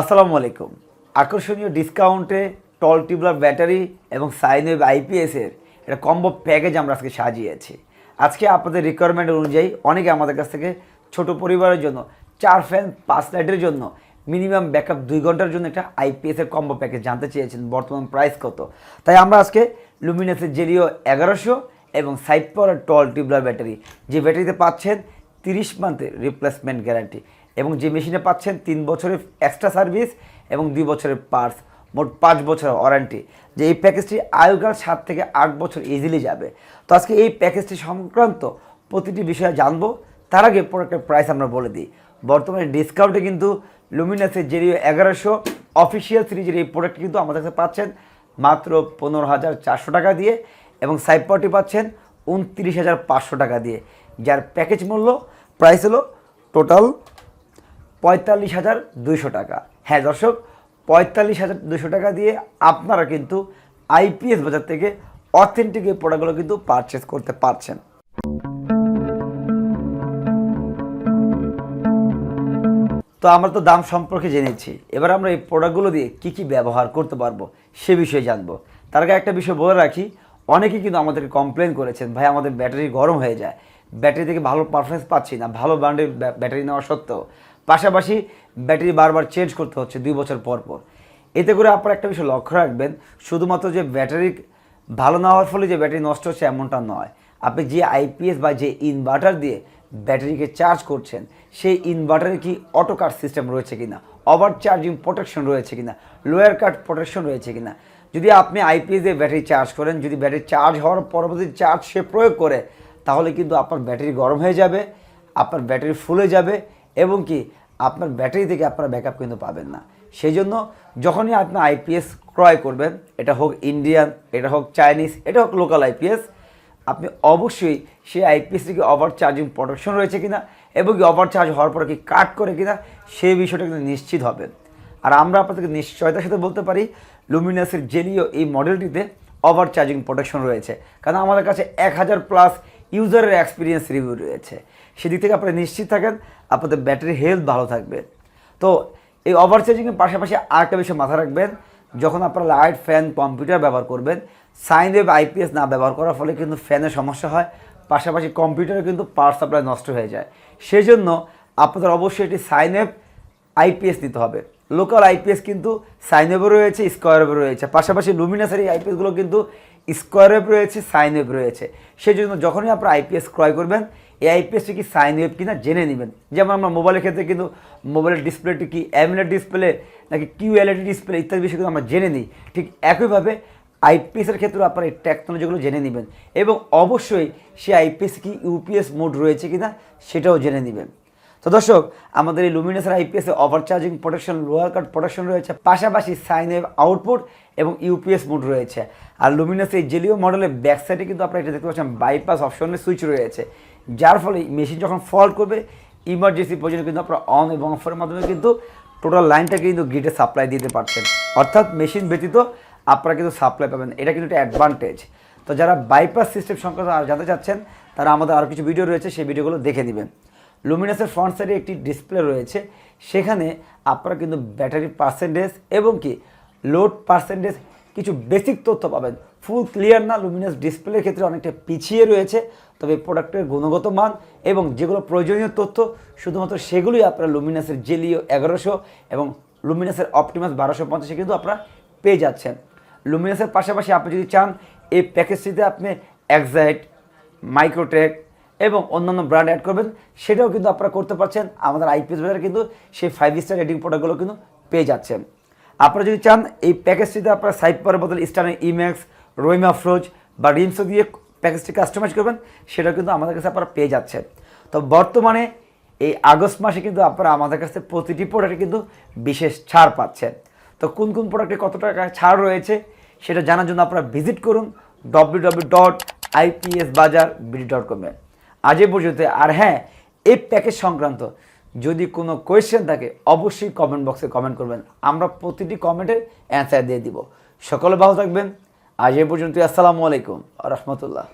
আসসালামু আলাইকুম। আকর্ষণীয় ডিসকাউন্টে টল টিউবলার ব্যাটারি এবং সাইনওয়েভ আইপিএসের একটা কম্বো প্যাকেজ আমরা আজকে সাজিয়েছি আজকে আপনাদের রিকোয়ারমেন্ট অনুযায়ী অনেকে আমাদের কাছ থেকে ছোট পরিবারের জন্য, চার ফ্যান পাঁচ লাইটের জন্য মিনিমাম ব্যাকআপ দুই ঘণ্টার জন্য একটা আইপিএসের কম্বো প্যাকেজ জানতে চেয়েছেন, বর্তমান প্রাইস কত। তাই আমরা আজকে লুমিনাসের জেলিও এগারোশো এবং সাইড টল টিউবলার ব্যাটারি যে ব্যাটারিতে পাচ্ছেন তিরিশ মান্থের রিপ্লেসমেন্ট গ্যারান্টি এবং যে মেশিনে পাচ্ছেন তিন বছরের এক্সট্রা সার্ভিস এবং দুই বছরের পার্টস মোট পাঁচ বছরের ওয়ারেন্টি যে এই প্যাকেজটি আয়ুকাল সাত থেকে আট বছর ইজিলি যাবে। তো আজকে এই প্যাকেজটি সংক্রান্ত প্রতিটি বিষয়ে জানব। তার আগে প্রোডাক্টের প্রাইস আমরা বলে দিই। বর্তমানে ডিসকাউন্টে কিন্তু লুমিনাসের জেরিও এগারোশো অফিসিয়াল সিরিজের এই প্রোডাক্ট কিন্তু আমাদের কাছে পাচ্ছেন মাত্র পনেরো হাজার চারশো টাকা দিয়ে এবং সাইপটি পাচ্ছেন উনত্রিশ হাজার পাঁচশো টাকা দিয়ে। যার প্যাকেজ মূল্য প্রাইস হলো টোটাল পঁয়তাল্লিশ হাজার দুইশো টাকা। হ্যাঁ দর্শক, পঁয়তাল্লিশ হাজার দুশো টাকা দিয়ে আপনারা কিন্তু আইপিএস বাজার থেকে অথেন্টিক এই প্রোডাক্টগুলো কিন্তু পারচেস করতে পারছেন। তো আমরা তো দাম সম্পর্কে জেনেছি। এবার আমরা এই প্রোডাক্টগুলো দিয়ে কি কি ব্যবহার করতে পারব সে বিষয়ে জানব। তার আগে একটা বিষয় বলে রাখি, অনেকেই কিন্তু আমাদেরকে কমপ্লেন করেছেন, ভাই, আমাদের ব্যাটারি গরম হয়ে যায়। ব্যাটারি থেকে ভালো পারফরমেন্স পাচ্ছি না, ভালো ব্র্যান্ডের ব্যাটারি নেওয়া সত্ত্বেও। পাশাপাশি ব্যাটারি বারবার চেঞ্জ করতে হচ্ছে দুই বছর পর পর। এতে করে আপনারা একটা বিষয় লক্ষ্য রাখবেন, শুধুমাত্র যে ব্যাটারি ভালো না হওয়ার ফলে যে ব্যাটারি নষ্ট হচ্ছে এমনটা নয়। আপনি যে আইপিএস বা যে ইনভার্টার দিয়ে ব্যাটারিকে চার্জ করছেন, সেই ইনভার্টারে কি অটো কাট সিস্টেম রয়েছে কিনা? ওভার চার্জিং প্রোটেকশন রয়েছে কিনা? লোয়ার কাট প্রোটেকশন রয়েছে কিনা? যদি আপনি আইপিএস দিয়ে ব্যাটারি চার্জ করেন, যদি ব্যাটারি চার্জ হওয়ার পরবর্তী চার্জ সে প্রয়োগ করে তাহলে কিন্তু আপনার ব্যাটারি গরম হয়ে যাবে, আপনার ব্যাটারি ফুলে যাবে এবং কি আপনার ব্যাটারি থেকে আপনারা ব্যাকআপ কিন্তু পাবেন না। সেই জন্য যখনই আপনি আইপিএস ক্রয় করবেন, এটা হোক ইন্ডিয়ান এটা হোক চাইনিজ এটা হোক লোকাল আইপিএস আপনি অবশ্যই সেই আইপিএসটিকে ওভার চার্জিং প্রোটেকশন রয়েছে কিনা এবং কি ওভার চার্জ হওয়ার পরে কি কাট করে কিনা, সেই বিষয়টা কিন্তু নিশ্চিত হবেন। আর আমরা আপনাদেরকে নিশ্চয়তার সাথে বলতে পারি লুমিনাসের জেলিও এই মডেলটিতে ওভার চার্জিং প্রোটেকশন রয়েছে। কারণ আমাদের কাছে এক হাজার প্লাস ইউজারের এক্সপিরিয়েন্স রিভিউ রয়েছে। সেদিক থেকে আপনারা নিশ্চিত থাকেন, আপনাদের ব্যাটারি হেলথ ভালো থাকবে। তো এই ওভার চার্জিংয়ের পাশাপাশি আরেকটা বিষয় মাথায় রাখবেন, যখন আপনারা লাইট ফ্যান কম্পিউটার ব্যবহার করবেন সাইন ওয়েভ আইপিএস না ব্যবহার করার ফলে কিন্তু ফ্যানের সমস্যা হয়, পাশাপাশি কম্পিউটারে কিন্তু পাওয়ার সাপ্লাই নষ্ট হয়ে যায়। সেই জন্য আপনাদের অবশ্যই এটি সাইন ওয়েভ আইপিএস নিতে হবে। লোকাল আইপিএস কিন্তু সাইন রয়েছে স্কোয়ার রয়েছে। পাশাপাশি লুমিনাসের এই আইপিএসগুলো কিন্তু স্কোয়ার ওয়েভ রয়েছে সাইন রয়েছে। সেই জন্য যখনই আপনারা আইপিএস ক্রয় করবেন, এই আইপিএসটি কি সাইন ওয়েভ কিনা জেনে নেবেন। যেমন আমরা মোবাইলের ক্ষেত্রে কিন্তু মোবাইলের ডিসপ্লেটি কি অ্যামুলেট ডিসপ্লে নাকি কিউ এলইডি ডিসপ্লে ইত্যাদি বিষয় কিন্তু আমরা জেনে নিই। ঠিক একইভাবে আইপিএসের ক্ষেত্রে আপনারা এই টেকনোলজিগুলো জেনে নেবেন। এবং অবশ্যই সেই আইপিএস কি ইউপিএস মোড রয়েছে কিনা, সেটাও জেনে নেবেন। তো দর্শক, আমাদের এই লুমিনাসের আইপিএসে over charging protection lower cut protection রয়েছে, পাশাপাশি সাইন আউটপুট এবং ইউপিএস মোড রয়েছে। আর লুমিনাসের জেলিও মডেলের ব্যাক সাইডে কিন্তু আপনারা এটা দেখতে পাচ্ছেন বাইপাস অপশনের সুইচ রয়েছে। যার ফলে মেশিন যখন ফল্ট করবে ইমার্জেন্সি পর্যন্ত কিন্তু আপনারা অন এবং অফের মাধ্যমে কিন্তু টোটাল লাইনটাকে কিন্তু গ্রিডে সাপ্লাই দিতে পারছেন। অর্থাৎ মেশিন ব্যতীত আপনারা কিন্তু সাপ্লাই পাবেন এটা কিন্তু একটা অ্যাডভান্টেজ তো যারা বাইপাস সিস্টেম সংক্রান্ত আর জানতে চাচ্ছেন, তারা আমাদের আরও কিছু ভিডিও রয়েছে, সেই ভিডিওগুলো দেখে নেবেন। লুমিনাসের ফ্রন্ট সাইডে একটি ডিসপ্লে রয়েছে। সেখানে আপনারা কিন্তু ব্যাটারি পার্সেন্টেজ এবং কি লোড পার্সেন্টেজ কিছু বেসিক তথ্য পাবেন। ফুল ক্লিয়ার না লুমিনাস ডিসপ্লের ক্ষেত্রে অনেকটা পিছিয়ে রয়েছে। তবে প্রোডাক্টের গুণগত মান এবং যেগুলো প্রয়োজনীয় তথ্য, শুধুমাত্র সেগুলোই আপনারা লুমিনাসের জেলিও এগারোশো এবং লুমিনাসের অপটিমাস বারোশো পঞ্চাশে কিন্তু আপনারা পেয়ে যাচ্ছেন। লুমিনাসের পাশাপাশি আপনি যদি চান, এই প্যাকেজটিতে আপনি এক্সাইট মাইক্রোটেক এবং অন্যান্য ব্র্যান্ড অ্যাড করবেন, সেটাও কিন্তু আপনারা করতে পারছেন। আমাদের আইপিএস বাজারে কিন্তু সেই ফাইভ স্টার রেটিং প্রোডাক্টগুলো কিন্তু পেয়ে যাচ্ছেন। আপনারা যদি চান, এই প্যাকেজটিতে আপনারা সাইড পাওয়ার বদল স্টানের ইম্যাক্স রোইমা ফ্রোজ বা রিমসো দিয়ে প্যাকেজটি কাস্টমাইজ করবেন, সেটাও কিন্তু আমাদের কাছে আপনারা পেয়ে যাচ্ছেন। তো বর্তমানে এই আগস্ট মাসে কিন্তু আপনারা আমাদের কাছে প্রতিটি প্রোডাক্টে কিন্তু বিশেষ ছাড় পাচ্ছেন। তো কোন কোন প্রোডাক্টে কত টাকা ছাড় রয়েছে, সেটা জানার জন্য আপনারা ভিজিট করুন W W dot IPS Bazar BD dot কমে আজ এ পর্যন্ত। আর হ্যাঁ এই প্যাকেজ সংক্রান্ত যদি কোনো কোয়েশ্চেন থাকে, অবশ্যই কমেন্ট বক্সে কমেন্ট করবেন। আমরা প্রতিটি কমেন্টে অ্যান্সার দিয়ে দিব। সকলে ভালো থাকবেন। আজ এ পর্যন্ত আসসালামু আলাইকুম। রহমতুল্লাহ।